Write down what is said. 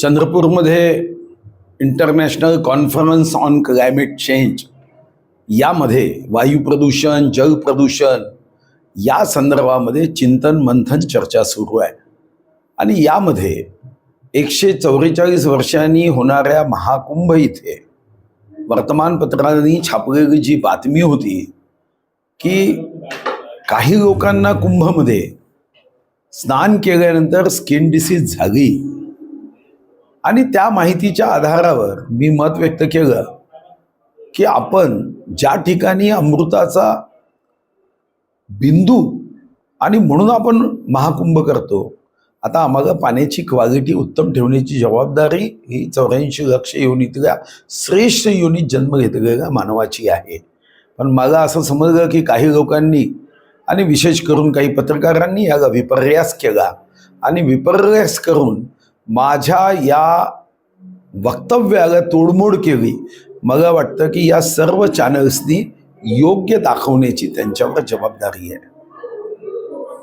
चंद्रपूरमध्ये international conference on climate change यामध्ये वायू प्रदूषण जल प्रदूषण या संदर्भामध्ये चिंतन मंथन चर्चा सुरू आहे. आणि यामध्ये एकशे चौवेचाळीस वर्षांनी होणाऱ्या महाकुंभ इथे वर्तमानपत्रांनी छापलेली जी बातमी होती की काही लोकांना कुंभमध्ये स्नान केल्यानंतर स्किन डिसीज झाली. आणि त्या माहितीच्या आधारावर मी मत व्यक्त केलं की आपण ज्या ठिकाणी अमृताचा बिंदू आणि म्हणून आपण महाकुंभ करतो आता आम्हाला पाण्याची क्वालिटी उत्तम ठेवण्याची जबाबदारी ही चौऱ्याऐंशी लक्ष योनीतल्या श्रेष्ठ योनीत जन्म घेतलेल्या मानवाची आहे. पण मला असं समजलं की काही लोकांनी आणि विशेष करून काही पत्रकारांनी याला विपर्यास केला आणि विपर्यास करून माझ्या या वक्तव्याला तोडमोड केली. मला वाटतं की या सर्व चॅनल्सनी योग्य दाखवण्याची त्यांच्यावर जबाबदारी आहे.